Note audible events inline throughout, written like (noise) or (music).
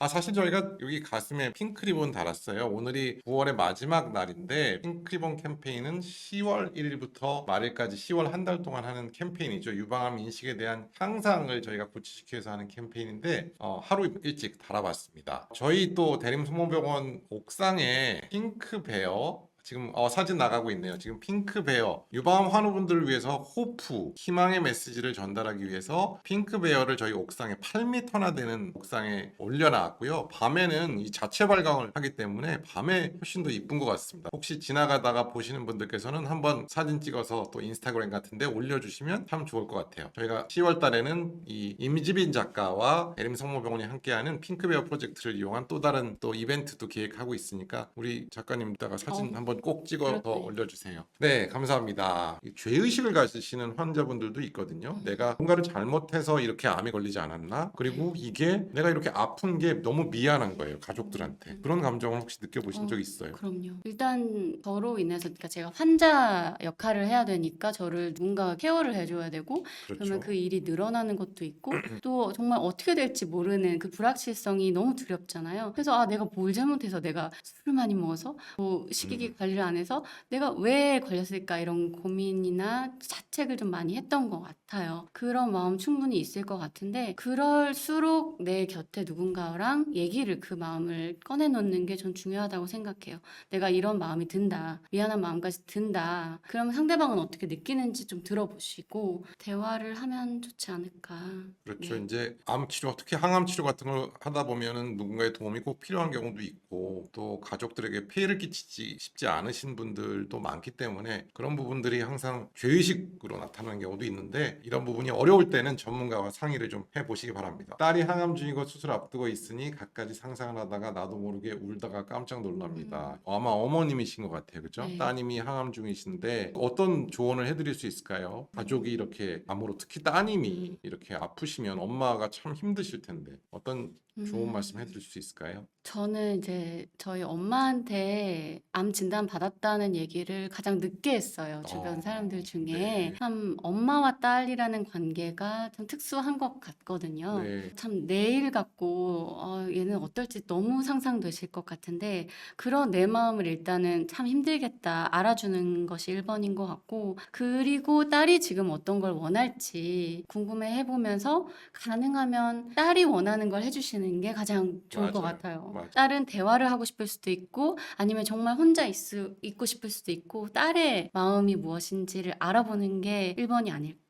아, 사실 저희가 여기 가슴에 핑크 리본 달았어요. 오늘이 9월의 마지막 날인데 핑크 리본 캠페인은 10월 1일부터 말일까지 10월 한 달 동안 하는 캠페인이죠. 유방암 인식에 대한 향상을 저희가 구체시키기 위해서 하는 캠페인인데 어, 하루 일찍 달아봤습니다. 저희 또 대림소모병원 옥상에 핑크 베어 지금 어, 사진 나가고 있네요. 지금 핑크 베어 유방암 환우분들을 위해서 호프 희망의 메시지를 전달하기 위해서 핑크 베어를 저희 옥상에 8m나 되는 옥상에 올려놨고요. 밤에는 이 자체 발광을 하기 때문에 밤에 훨씬 더 이쁜 것 같습니다. 혹시 지나가다가 보시는 분들께서는 한번 사진 찍어서 또 인스타그램 같은데 올려주시면 참 좋을 것 같아요. 저희가 10월 달에는 이 임지빈 작가와 에림 성모병원이 함께하는 핑크베어 프로젝트를 이용한 또 다른 또 이벤트도 기획하고 있으니까 우리 작가님 이따가 사진 어, 한번 꼭 찍어서. 올려주세요. 네, 감사합니다. 이 죄의식을 가지시는 환자분들도 있거든요. 음. 내가 뭔가를 잘못해서 이렇게 암에 걸리지 않았나? 그리고 네. 이게 내가 이렇게 아픈 게 너무 미안한 거예요, 가족들한테. 그런 감정을 혹시 느껴보신 어, 적 있어요? 그럼요. 일단 저로 인해서 그러니까 제가 환자 역할을 해야 되니까 저를 누군가 케어를 해줘야 되고 그렇죠. 그러면 그 일이 늘어나는 것도 있고 (clears throat) 또 정말 어떻게 될지 모르는 그 불확실성이 너무 두렵잖아요. 그래서 아 내가 뭘 잘못해서 내가 술을 많이 먹어서 뭐 식이기 음. 관리를 안 해서 내가 왜 걸렸을까 이런 고민이나 자책을 좀 많이 했던 것 같아요. 그런 마음 충분히 있을 것 같은데 그럴수록 내 곁에 누군가랑 얘기를 그 마음을 꺼내놓는 게 전 중요하다고 생각해요. 내가 이런 마음이 든다. 미안한 마음까지 든다. 그러면 상대방은 어떻게 느끼는지 좀 들어보시고 대화를 하면 좋지 않을까. 그렇죠. 네. 이제 암 치료, 특히 항암 치료 같은 걸 하다 보면은 누군가의 도움이 꼭 필요한 경우도 있고 또 가족들에게 피해를 끼치지 싶지 않 으신 분들도 많기 때문에 그런 부분들이 항상 죄의식으로 나타나는 경우도 있는데 이런 부분이 어려울 때는 전문가와 상의를 좀 해보시기 바랍니다. 딸이 항암 중이고 수술 앞두고 있으니 갖가지 상상을 하다가 나도 모르게 울다가 깜짝 놀랍니다. 아마 어머님이신 것 같아요. 그죠? 네. 따님이 항암 중이신데 어떤 조언을 해드릴 수 있을까요? 가족이 이렇게 암으로 특히 따님이 이렇게 아프시면 엄마가 참 힘드실 텐데 어떤 좋은 음. 말씀 해드릴 수 있을까요? 저는 이제 저희 엄마한테 암 진단 받았다는 얘기를 가장 늦게 했어요. 주변 어, 사람들 중에. 네. 참 엄마와 딸이라는 관계가 참 특수한 것 같거든요. 네. 참 내일 같고 어, 얘는 어떨지 너무 상상되실 것 같은데 그런 내 마음을 일단은 참 힘들겠다 알아주는 것이 1번인 것 같고 그리고 딸이 지금 어떤 걸 원할지 궁금해 해보면서 가능하면 딸이 원하는 걸 해주시는 게 가장 좋을 것 맞아요. 같아요. 맞아요. 딸은 대화를 하고 싶을 수도 있고 아니면 정말 혼자 있, 있고 싶을 수도 있고 딸의 마음이 무엇인지를 알아보는 게 1번이 아닐까.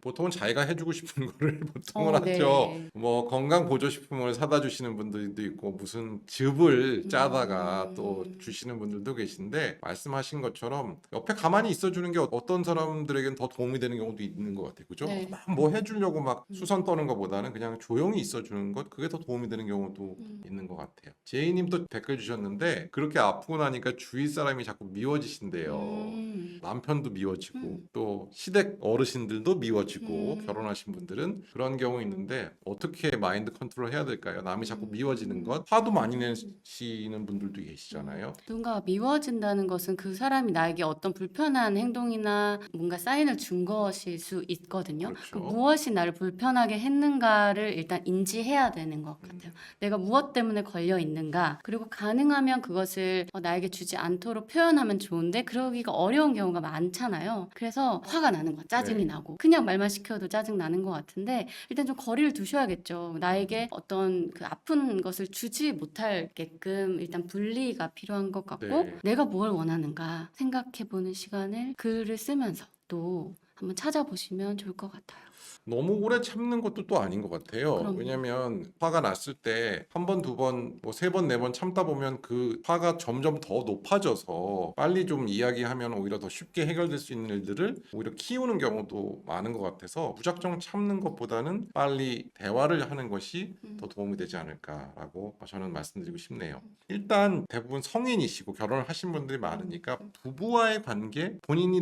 보통은 자기가 해주고 싶은 (laughs) 거를 보통은 어, 네. 하죠. 뭐 건강 보조 식품을 사다 주시는 분들도 있고 무슨 즙을 짜다가 음. 또 주시는 분들도 계신데 말씀하신 것처럼 옆에 가만히 있어주는 게 어떤 사람들에겐 더 도움이 되는 경우도 있는 것 같아요. 그죠? 네. 막 뭐 해주려고 막 음. 수선 떠는 것보다는 그냥 조용히 있어주는 것 그게 더 도움이 되는 경우도 음. 있는 것 같아요. 제이님도 댓글 주셨는데 그렇게 아프고 나니까 주위 사람이 자꾸 미워지신대요. 음. 남편도 미워지고 음. 또 시댁 어르신들 도 미워지고 음. 결혼하신 분들은 그런 경우 있는데 어떻게 마인드 컨트롤 해야 될까요? 남이 자꾸 음. 미워지는 것 화도 많이 내시는 분들도 계시잖아요. 누군가 미워진다는 것은 그 사람이 나에게 어떤 불편한 행동이나 뭔가 사인을 준 것일 수 있거든요. 그 그렇죠. 무엇이 나를 불편하게 했는가를 일단 인지해야 되는 것 같아요. 내가 무엇 때문에 걸려 있는가, 그리고 가능하면 그것을 어, 나에게 주지 않도록 표현하면 좋은데 그러기가 어려운 경우가 많잖아요. 그래서 화가 나는 거야, 짜증이 네. 나고 그냥 말만 시켜도 짜증 나는 것 같은데 일단 좀 거리를 두셔야겠죠. 나에게 어떤 그 아픈 것을 주지 못할게끔 일단 분리가 필요한 것 같고 네. 내가 뭘 원하는가 생각해보는 시간을 글을 쓰면서 또 한번 찾아보시면 좋을 것 같아요. 너무 오래 참는 것도 또 아닌 것 같아요. 그럼요. 왜냐면 화가 났을 때 한 번, 두 번, 뭐 세 번, 네 번 참다 보면 그 화가 점점 더 높아져서 빨리 좀 이야기하면 오히려 더 쉽게 해결될 수 있는 일들을 오히려 키우는 경우도 많은 것 같아서 무작정 참는 것보다는 빨리 대화를 하는 것이 음. 더 도움이 되지 않을까라고 저는 말씀드리고 싶네요. 일단 대부분 성인이시고 결혼을 하신 분들이 많으니까 부부와의 관계, 본인이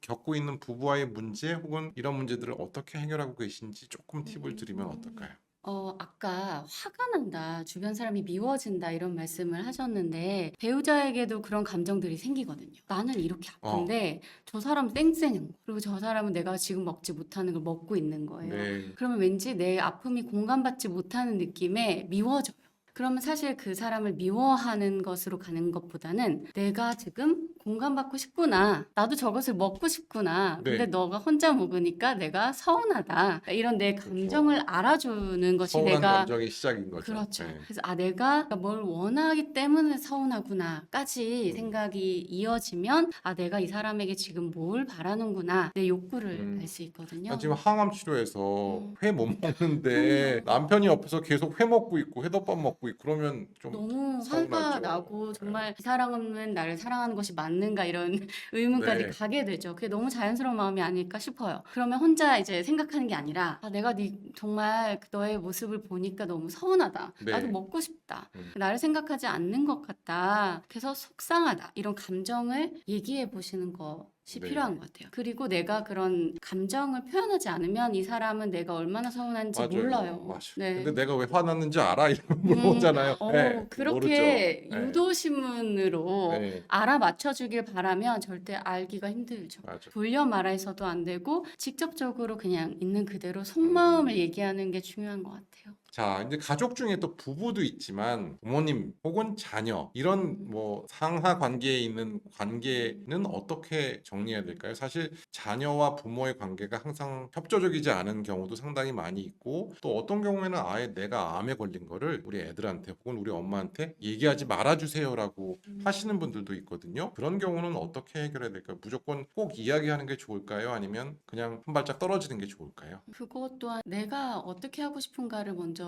겪고 있는 부부와의 문제 혹은 이런 문제들을 어떻게 해결하고 계신지 조금 팁을 드리면 어떨까요? 어, 아까 화가 난다, 주변 사람이 미워진다 이런 말씀을 하셨는데 배우자에게도 그런 감정들이 생기거든요. 나는 이렇게 아픈데 저 사람은 쌩쌩한 거. 그리고 저 사람은 내가 지금 먹지 못하는 걸 먹고 있는 거예요. 네. 그러면 왠지 내 아픔이 공감받지 못하는 느낌에 미워져요. 그러면 사실 그 사람을 미워하는 것으로 가는 것보다는 내가 지금 공감받고 싶구나. 나도 저것을 먹고 싶구나. 네. 근데 너가 혼자 먹으니까 내가 서운하다. 이런 내 감정을 알아주는 것이 서운한 내가 감정이 시작인 거죠. 그렇죠. 네. 그래서 아 내가 뭘 원하기 때문에 서운하구나까지 음. 생각이 이어지면 아 내가 이 사람에게 지금 뭘 바라는구나 내 욕구를 음. 알 수 있거든요. 난 지금 항암 치료해서 음. 회못 먹는데 남편이 옆에서 계속 회 먹고 있고 회덮밥 먹고 있고 그러면 좀 너무 화가 서운하죠. 나고 정말 이 사람은 나를 사랑하는 것이 맞는가 이런 (laughs) 의문까지 네. 가게 되죠. 그게 너무 자연스러운 마음이 아닐까 싶어요. 그러면 혼자 이제 생각하는 게 아니라 아, 내가 네 정말 너의 모습을 보니까 너무 서운하다. 네. 나도 먹고 싶다. 음. 나를 생각하지 않는 것 같다. 그래서 속상하다. 이런 감정을 얘기해 보시는 것이 네. 필요한 것 같아요. 그리고 내가 그런 감정을 표현하지 않으면 이 사람은 내가 얼마나 서운한지 맞아요. 몰라요. 맞아요. 네. 근데 내가 왜 화났는지 알아? 이러면 음, 물어보잖아요. 어, 네, 그렇게 모르죠. 네. 유도신문으로 네, 알아맞혀 주길 바라면 절대 알기가 힘들죠. 맞아. 돌려 말해서도 안 되고 직접적으로 그냥 있는 그대로 음. 속마음을 얘기하는 게 중요한 것 같아요. 자, 이제 가족 중에 또 부부도 있지만 부모님 혹은 자녀 이런 뭐 상하 관계에 있는 관계는 어떻게 정리해야 될까요? 사실 자녀와 부모의 관계가 항상 협조적이지 않은 경우도 상당히 많이 있고 또 어떤 경우에는 아예 내가 암에 걸린 거를 우리 애들한테 혹은 우리 엄마한테 얘기하지 말아주세요라고 음. 하시는 분들도 있거든요. 그런 경우는 어떻게 해결해야 될까요? 무조건 꼭 이야기하는 게 좋을까요? 아니면 그냥 한 발짝 떨어지는 게 좋을까요? 그것 또한 내가 어떻게 하고 싶은가를 먼저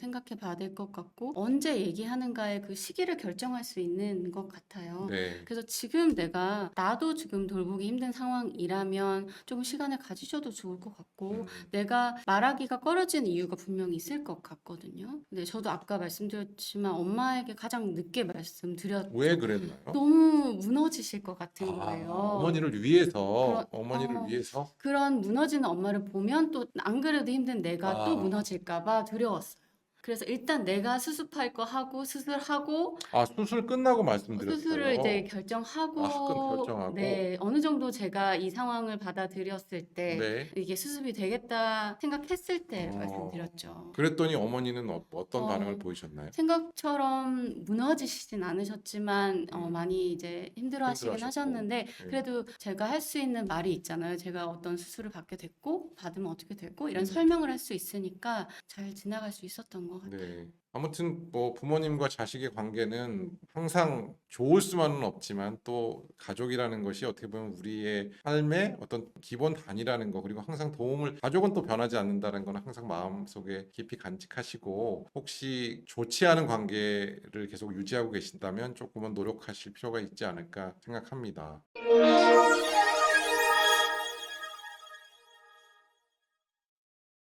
생각해 봐야 될 것 같고 언제 얘기하는가의 그 시기를 결정할 수 있는 것 같아요. 네. 그래서 지금 내가 나도 지금 돌보기 힘든 상황이라면 조금 시간을 가지셔도 좋을 것 같고 음, 내가 말하기가 꺼려진 이유가 분명히 있을 것 같거든요. 근데 저도 아까 말씀드렸지만 엄마에게 가장 늦게 말씀드렸죠. 왜 그랬나요? 너무 무너지실 것 같은 아, 거예요. 어머니를 위해서 그런- 어머니를 어. 위해서 그런 무너지는 엄마를 보면 또 안 그래도 힘든 내가 아. 또 무너질까 봐 두려웠어요. 그래서 일단 내가 수습할 거 하고 수술하고 아 수술 끝나고 말씀드렸어요. 수술을 이제 결정하고 아, 끝 결정하고. 네 어느 정도 제가 이 상황을 받아들였을 때 네. 이게 수습이 되겠다 생각했을 때 어. 말씀드렸죠. 그랬더니 어머니는 어, 어떤 어. 반응을 보이셨나요? 생각처럼 무너지시진 않으셨지만 어, 음. 많이 이제 힘들어하시긴 힘들어하셨고. 하셨는데 네. 그래도 제가 할 수 있는 말이 있잖아요. 제가 어떤 수술을 받게 됐고 받으면 어떻게 됐고 이런 음. 설명을 할 수 있으니까 잘 지나갈 수 있었던 것 같아요. 네. 아무튼 뭐 부모님과 자식의 관계는 항상 좋을 수만은 없지만 또 가족이라는 것이 어떻게 보면 우리의 삶의 어떤 기본 단위라는 거 그리고 항상 도움을 가족은 또 변하지 않는다는 건 항상 마음속에 깊이 간직하시고 혹시 좋지 않은 관계를 계속 유지하고 계신다면 조금은 노력하실 필요가 있지 않을까 생각합니다.